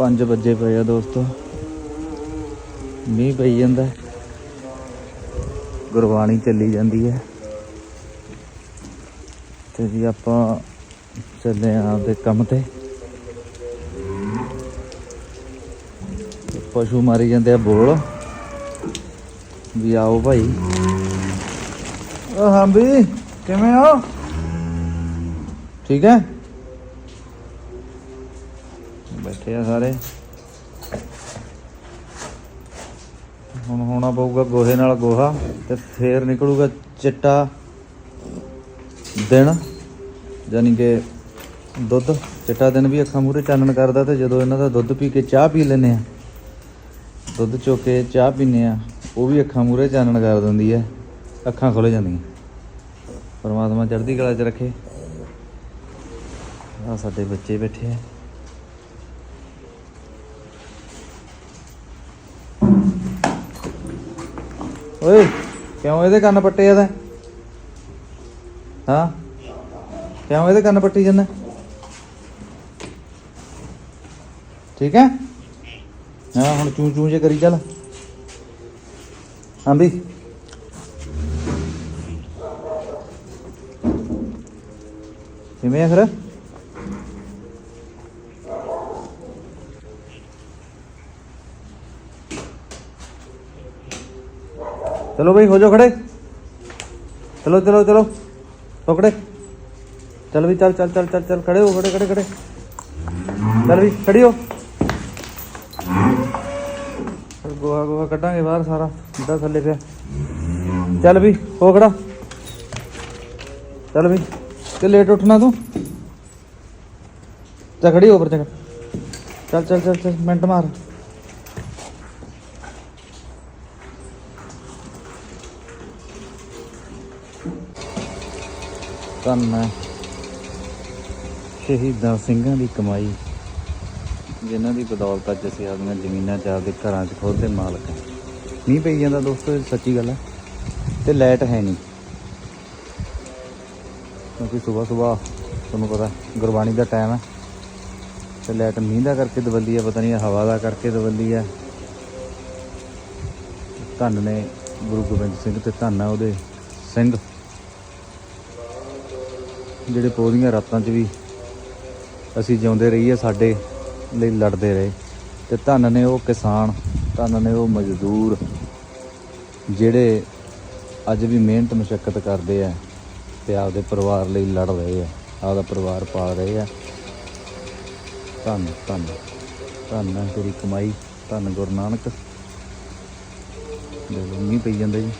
5 ਵਜੇ ਪਏ ਆ ਦੋਸਤੋ। ਮੀਂਹ ਪਈ ਜਾਂਦਾ। ਗੁਰਬਾਣੀ ਚੱਲੀ ਜਾਂਦੀ ਹੈ। ਤੇ ਜੀ ਆਪਾਂ ਚੱਲੇ ਆਂ ਆਪਦੇ ਕੰਮ ਤੇ। ਪਸ਼ੂ ਮਾਰੀ ਜਾਂਦੇ ਆ ਬੋਲ। ਵੀ ਆਓ ਭਾਈ। ਓ ਹਾਂ ਵੀ ਕਿਵੇਂ ਹੋ? ਠੀਕ ਹੈ? ਬੈਠੇ ਆ ਸਾਰੇ। ਹੁਣ ਹੋਣਾ ਪਊਗਾ ਗੋਹੇ ਨਾਲ ਗੋਹਾ ਤੇ ਫੇਰ ਨਿਕਲੂਗਾ ਚਿੱਟਾ ਦਿਨ ਯਾਨੀ ਕਿ ਦੁੱਧ। ਚਿੱਟਾ ਦਿਨ ਵੀ ਅੱਖਾਂ ਮੂਰੇ ਚਾਨਣ ਕਰਦਾ ਤੇ ਜਦੋਂ ਇਹਨਾਂ ਦਾ ਦੁੱਧ ਪੀ ਕੇ ਚਾਹ ਪੀ ਲੈਨੇ ਆ, ਦੁੱਧ ਚੋ ਕੇ ਚਾਹ ਪੀਨੇ ਆ, ਉਹ ਵੀ ਅੱਖਾਂ ਮੂਰੇ ਚਾਨਣ ਕਰ ਦਿੰਦੀ ਹੈ, ਅੱਖਾਂ ਖੁੱਲ ਜਾਂਦੀਆਂ। ਪਰਮਾਤਮਾ ਚੜ੍ਹਦੀ ਕਲਾ 'ਚ ਰੱਖੇ। ਆ ਸਾਡੇ ਬੱਚੇ ਬੈਠੇ ਆ। ਓਏ, ਕਿਉਂ ਇਹਦੇ ਕੰਨ ਪੱਟੇ ਆ ਤੈਂ? ਹਾਂ? ਕਿਉਂ ਇਹਦੇ ਕੰਨ ਪੱਟੀ ਜਾਂਦਾ? ਠੀਕ ਹੈ? ਹਾਂ, ਹੁਣ ਚੂੰ ਚੂੰ ਜੇ ਕਰੀ ਚੱਲ। ਹਾਂ ਵੀ ਕਿਵੇਂ ਆ ਫਿਰ? चलो भाई, हो जाओ खड़े। चलो चलो चलो। पकड़े चल भी, चल चल चल चल चल, खड़े हो, खड़े खड़े खड़े। चल भी, खड़ी हो। गोहा गोहा कटांगे बाहर सारा। सीधा थले पे चल भी, हो खड़ा। चल भी। तो लेट उठना तू। चल खड़ी हो पर चल चल चल चल, मिनट मार। ਧੰਨ ਹੈ। ਸ਼ਹੀਦਾਂ ਸਿੰਘਾਂ ਦੀ ਕਮਾਈ, ਜਿਨ੍ਹਾਂ ਦੀ ਬਦੌਲਤ ਅੱਜ ਅਸੀਂ ਆਪਣੀਆਂ ਜ਼ਮੀਨਾਂ ਚ ਆਪਦੇ ਘਰਾਂ 'ਚ ਖੁਦ ਦੇ ਮਾਲਕ ਹਾਂ। ਮੀਂਹ ਪਈ ਜਾਂਦਾ ਦੋਸਤੋ ਸੱਚੀ ਗੱਲ ਹੈ। ਤੇ ਲਾਈਟ ਹੈ ਨਹੀਂ। ਕਿਉਂਕਿ ਸਵੇਰ ਸਵੇਰ ਤੁਹਾਨੂੰ ਪਤਾ, ਗੁਰਬਾਣੀ ਦਾ ਟਾਈਮ ਹੈ। ਤੇ ਲਾਈਟ ਮੀਂਹ ਦਾ ਕਰਕੇ ਦਵੱਲੀ ਹੈ, ਪਤਾ ਨਹੀਂ ਹਵਾ ਦਾ ਕਰਕੇ ਦਵੱਲੀ ਹੈ। ਧੰਨ ਨੇ ਗੁਰੂ ਗੋਬਿੰਦ ਸਿੰਘ ਤੇ ਧੰਨ ਹੈ ਉਹਦੇ ਸਿੰਘ। ਜਿਹੜੇ ਪੌਦੀਆਂ ਰਾਤਾਂ 'ਚ ਵੀ ਅਸੀਂ ਜਿਉਂਦੇ ਰਹੀਏ ਸਾਡੇ ਲਈ ਲੜਦੇ ਰਹੇ। ਤੇ ਧੰਨ ਨੇ ਉਹ ਕਿਸਾਨ, ਧੰਨ ਨੇ ਉਹ ਮਜ਼ਦੂਰ, ਜਿਹੜੇ ਅੱਜ ਵੀ ਮਿਹਨਤ ਮੁਸ਼ਕਲ ਕਰਦੇ ਆ ਤੇ ਆਪਦੇ ਪਰਿਵਾਰ ਲਈ ਲੜ ਰਹੇ ਆ, ਆਪਦਾ ਪਰਿਵਾਰ ਪਾਲ ਰਹੇ ਆ। ਧੰਨ ਧੰਨ ਧੰਨ ਹੈ ਤੇਰੀ ਕਮਾਈ, ਧੰਨ ਗੁਰੂ ਨਾਨਕ। ਦੇ ਮੀਂਹ ਪਈ ਜਾਂਦਾ ਜੀ।